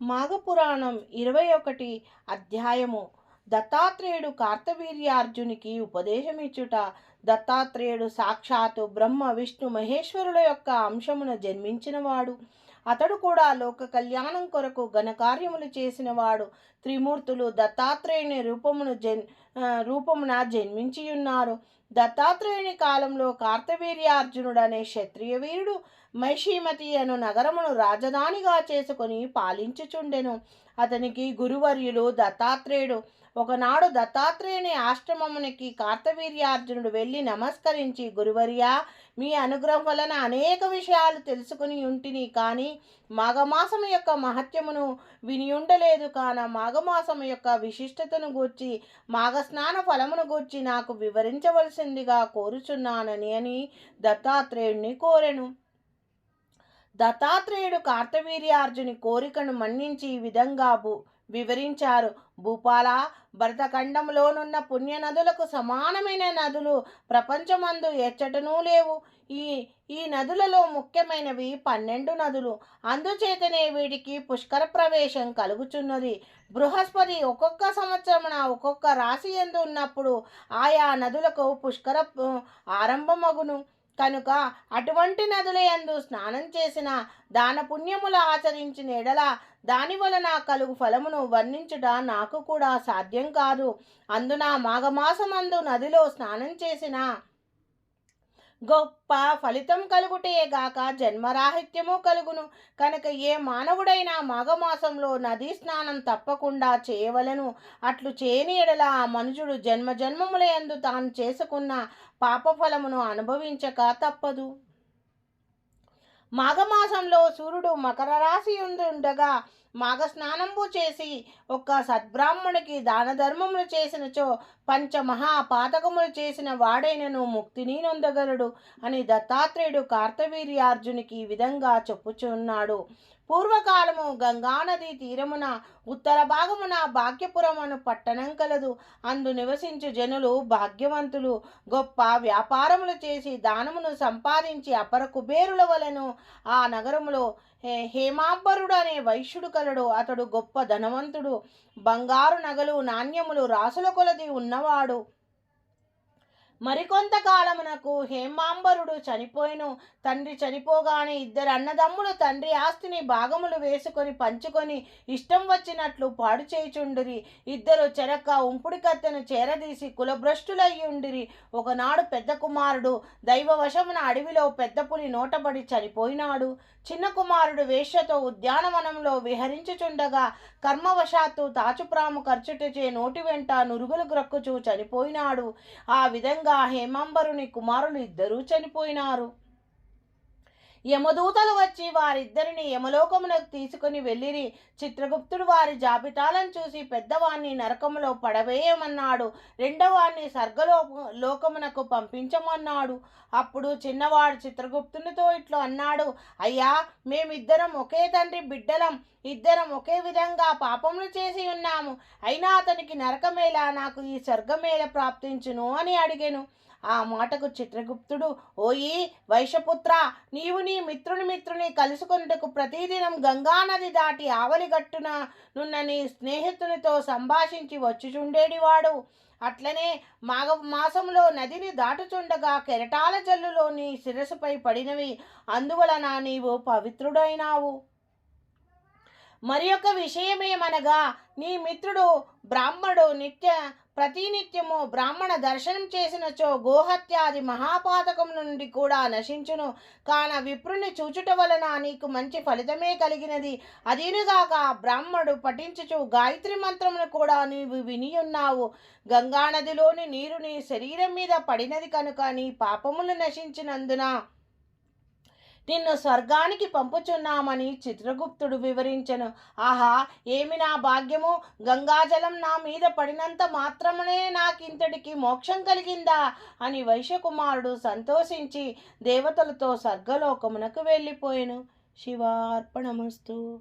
మాఘపురాణం ఇరవై ఒకటి అధ్యాయము. దత్తాత్రేయుడు కార్తవీర్యార్జునికి ఉపదేశమిచ్చుట దత్తాత్రేయుడు సాక్షాత్తు బ్రహ్మ విష్ణు మహేశ్వరుల యొక్క అంశమున జన్మించినవాడు. అతడు కూడా లోక కళ్యాణం కొరకు ఘనకార్యములు చేసినవాడు. త్రిమూర్తులు దత్తాత్రేయుని రూపమును జన్ రూపమున జన్మించి ఉన్నారు దత్తాత్రేయుని కాలంలో కార్తవీర్యార్జునుడు అనే క్షత్రియ వీరుడు మైషీమతి అను నగరమును రాజధానిగా చేసుకొని పాలించుచుండెను. అతనికి గురువర్యులు దత్తాత్రేయుడు. ఒకనాడు దత్తాత్రేయుని ఆశ్రమమునికి కార్తవీర్యార్జునుడు వెళ్ళి నమస్కరించి గురువర్యా మీ అనుగ్రహం వలన అనేక విషయాలు తెలుసుకుని ఉంటిని కానీ మాఘమాసము యొక్క మహత్యమును విని ఉండలేదు కాన మాఘమాసము యొక్క విశిష్టతను గూర్చి మాఘస్నాన ఫలమును గూర్చి నాకు చేయవలసిందిగా కోరుచున్నానని అని దత్తాత్రేయుడిని కోరెను. దత్తాత్రేయుడు కార్తవీర్యార్జుని కోరికను మన్నించి ఈ విధంగా భూ వివరించారు. భూపాల భరతఖండంలోనున్న పుణ్య నదులకు సమానమైన నదులు ప్రపంచమందు ఎచ్చటనూ లేవు. ఈ ఈ నదులలో ముఖ్యమైనవి పన్నెండు నదులు. అందుచేతనే వీటికి పుష్కర ప్రవేశం కలుగుచున్నది. బృహస్పతి ఒక్కొక్క సంవత్సరమున ఒక్కొక్క రాశి ఎందు ఉన్నప్పుడు ఆయా నదులకు పుష్కర ఆరంభమగును. కనుక అటువంటి నదుల యందు స్నానం చేసిన దాన పుణ్యములు ఆచరించిన ఎడల దాని వలన కలుగు ఫలమును వర్ణించుట నాకు కూడా సాధ్యం కాదు. అందున మాఘమాసమందు నదిలో స్నానం చేసిన గొప్ప ఫలితం కలుగుటే గాక జన్మరాహిత్యము కలుగును. కనుక ఏ మానవుడైనా మాఘమాసంలో నదీ స్నానం తప్పకుండా చేయవలను. అట్లు చేయని ఎడల ఆ మనుషుడు జన్మ జన్మముల యందు తాను చేసుకున్న పాపఫలమును అనుభవించక తప్పదు. మాఘమాసంలో సూర్యుడు మకర రాశి ఉండగా మాఘ స్నానంబు చేసి ఒక సద్బ్రాహ్మణునికి దాన ధర్మములు చేసినచో పంచమహా మహాపాతకములు చేసిన వాడైనను ముక్తిని నొందగలడు అని దత్తాత్రేయుడు కార్తవీర్యార్జునికి ఈ విధంగా చెప్పుచున్నాడు. పూర్వకాలము గంగానది తీరమున ఉత్తర భాగమున భాగ్యపురం అను పట్టణం కలదు. అందు నివసించు జనులు భాగ్యవంతులు. గొప్ప వ్యాపారములు చేసి దానమును సంపాదించి అపర కుబేరుల వలెను ఆ నగరములో హే- హేమాంబరుడు అనే వైశ్యుడు కలడు. అతడు గొప్ప ధనవంతుడు. బంగారు నగలు నాణ్యములు రాసుల కొలది ఉన్నవాడు. మరికొంతకాలమునకు హేమాంబరుడు చనిపోయిను. తండ్రి చనిపోగానే ఇద్దరు అన్నదమ్ములు తండ్రి ఆస్తిని భాగములు వేసుకొని పంచుకొని ఇష్టం వచ్చినట్లు పాడు చేయుచుండిరి. ఇద్దరు చెరక్క ఉంపుడి కత్తెను చేరదీసి కులభ్రష్టులయ్యి ఉండిరి ఒకనాడు పెద్ద కుమారుడు దైవవశమున అడవిలో పెద్ద పులి నోటబడి చనిపోయినాడు. చిన్న కుమారుడు వేశ్యతో ఉద్యానవనంలో విహరించుచుండగా కర్మవశాత్తు తాచుప్రాము ఖర్చుటచే నోటి వెంట నురుగులు గ్రక్కుచూ చనిపోయినాడు. ఆ విధంగా హేమాంబరుని కుమారులు ఇద్దరూ చనిపోయినారు. యమదూతలు వచ్చి వారిద్దరిని యమలోకమునకు తీసుకుని వెళ్ళిరి. చిత్రగుప్తుడు వారి జాబితాలను చూసి పెద్దవాణ్ణి నరకములో పడవేయమన్నాడు. రెండవాణ్ణి స్వర్గలో లోకమునకు పంపించమన్నాడు. అప్పుడు చిన్నవాడు చిత్రగుప్తునితో ఇట్లు అన్నాడు. అయ్యా మేమిద్దరం ఒకే తండ్రి బిడ్డలం. ఇద్దరం ఒకే విధంగా పాపములు చేసి ఉన్నాము. అయినా అతనికి నరకమేలా నాకు ఈ స్వర్గమేల ప్రాప్తించును అని అడిగాను. ఆ మాటకు చిత్రగుప్తుడు ఓయి వైశపుత్ర నీవు నీ మిత్రుని మిత్రుని కలుసుకొనుటకు ప్రతిదినం గంగానది దాటి ఆవలిగట్టున నున్న నీ స్నేహితునితో సంభాషించి వచ్చుచుండేడివాడు. అట్లనే మాఘ మాసంలో నదిని దాటుచుండగా కెరటాల జల్లులో నీ శిరస్సుపై పడినవి అందువలన నీవు పవిత్రుడైనావు. మరి ఒక విషయమేమనగా నీ మిత్రుడు బ్రాహ్మడు నిత్య ప్రతినిత్యము బ్రాహ్మణ దర్శనం చేసినచో గోహత్యాది మహాపాతకం నుండి కూడా నశించును. కాన విప్రుని చూచుట వలన నీకు మంచి ఫలితమే కలిగినది. అదీనుగాక బ్రాహ్మడు పఠించుచు గాయత్రి మంత్రమును కూడా నీవు విని ఉన్నావు గంగానదిలోని నీరు నీ శరీరం మీద పడినది కనుక నీ పాపములు నశించినందున నిన్ను స్వర్గానికి పంపుచున్నామని చిత్రగుప్తుడు వివరించెను. ఆహా ఏమి నా భాగ్యము? గంగాజలం నా మీద పడినంత మాత్రమునే నాకింతటికి మోక్షం కలిగిందా? అని వైశ్యకుమారుడు సంతోషించి దేవతలతో స్వర్గలోకమునకు వెళ్ళిపోయెను. శివార్పణమస్తు.